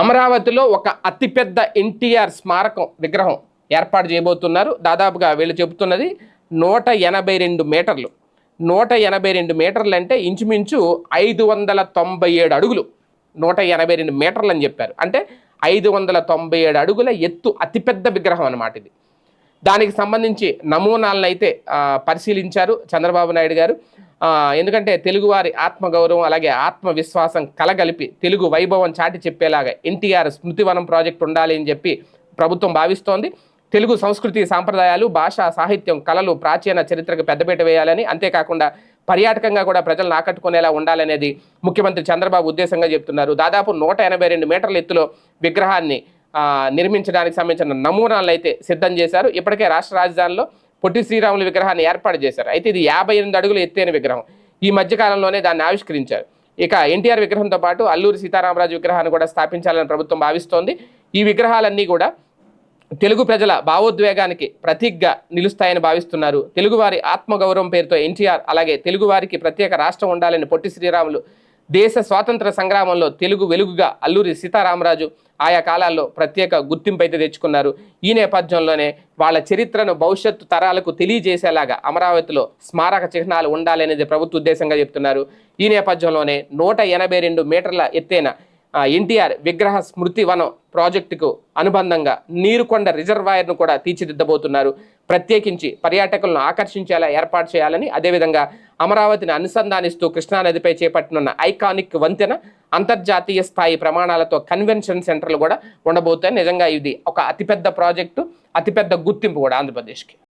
అమరావతిలో ఒక అతిపెద్ద ఎన్టీఆర్ స్మారకం విగ్రహం ఏర్పాటు చేయబోతున్నారు. దాదాపుగా వీళ్ళు చెబుతున్నది నూట ఎనభై రెండు మీటర్లు. నూట ఎనభై రెండు మీటర్లు అంటే ఇంచుమించు ఐదు వందల తొంభై ఏడు అడుగులు. నూట ఎనభై రెండు మీటర్లు అని చెప్పారు. అంటే ఐదు వందల తొంభై ఏడు అడుగుల ఎత్తు అతిపెద్ద విగ్రహం అన్నమాట ఇది. దానికి సంబంధించి నమూనాలను అయితే పరిశీలించారు చంద్రబాబు నాయుడు గారు. ఎందుకంటే తెలుగువారి ఆత్మగౌరవం అలాగే ఆత్మవిశ్వాసం కలగలిపి తెలుగు వైభవం చాటి చెప్పేలాగా ఎన్టీఆర్ స్మృతివనం ప్రాజెక్ట్ ఉండాలి అని చెప్పి ప్రభుత్వం భావిస్తోంది. తెలుగు సంస్కృతి సాంప్రదాయాలు భాష సాహిత్యం కళలు ప్రాచీన చరిత్రకు పెద్దపీట వేయాలని అంతేకాకుండా పర్యాటకంగా కూడా ప్రజలను ఆకట్టుకునేలా ఉండాలనేది ముఖ్యమంత్రి చంద్రబాబు ఉద్దేశంగా చెప్తున్నారు. దాదాపు నూట ఎనభై రెండు మీటర్ల ఎత్తులో విగ్రహాన్ని నిర్మించడానికి సంబంధించిన నమూనాలను అయితే సిద్ధం చేశారు. ఇప్పటికే రాష్ట్ర రాజధానిలో పొట్టి శ్రీరాముల విగ్రహాన్ని ఏర్పాటు చేశారు. అయితే ఇది యాభై ఎనిమిది అడుగులు ఎత్తైన విగ్రహం. ఈ మధ్యకాలంలోనే దాన్ని ఆవిష్కరించారు. ఇక ఎన్టీఆర్ విగ్రహంతో పాటు అల్లూరి సీతారామరాజు విగ్రహాన్ని కూడా స్థాపించాలని ప్రభుత్వం భావిస్తోంది. ఈ విగ్రహాలన్నీ కూడా తెలుగు ప్రజల భావోద్వేగానికి ప్రతీకగా నిలుస్తాయని భావిస్తున్నారు. తెలుగువారి ఆత్మగౌరవం పేరుతో ఎన్టీఆర్ అలాగే తెలుగువారికి ప్రత్యేక రాష్ట్రం ఉండాలని పొట్టి శ్రీరాములు దేశ స్వాతంత్ర సంగ్రామంలో తెలుగు వెలుగుగా అల్లూరి సీతారామరాజు ఆయా కాలాల్లో ప్రత్యేక గుర్తింపు అయితే తెచ్చుకున్నారు. ఈ నేపథ్యంలోనే వాళ్ళ చరిత్రను భవిష్యత్తు తరాలకు తెలియజేసేలాగా అమరావతిలో స్మారక చిహ్నాలు ఉండాలనేది ప్రభుత్వ ఉద్దేశంగా చెప్తున్నారు. ఈ నేపథ్యంలోనే నూట ఎనభై రెండు మీటర్ల ఎత్తైన ఎన్టీఆర్ విగ్రహ స్మృతి వనం ప్రాజెక్టుకు అనుబంధంగా నీరుకొండ రిజర్వాయర్ను కూడా తీర్చిదిద్దబోతున్నారు. ప్రత్యేకించి పర్యాటకులను ఆకర్షించేలా ఏర్పాటు చేయాలని అదేవిధంగా అమరావతిని అనుసంధానిస్తూ కృష్ణానదిపై చేపట్టనున్న ఐకానిక్ వంతెన అంతర్జాతీయ స్థాయి ప్రమాణాలతో కన్వెన్షన్ సెంటర్లు కూడా ఉండబోతాయి నిజంగా ఇది ఒక అతిపెద్ద ప్రాజెక్టు అతిపెద్ద గుర్తింపు కూడా ఆంధ్రప్రదేశ్కి.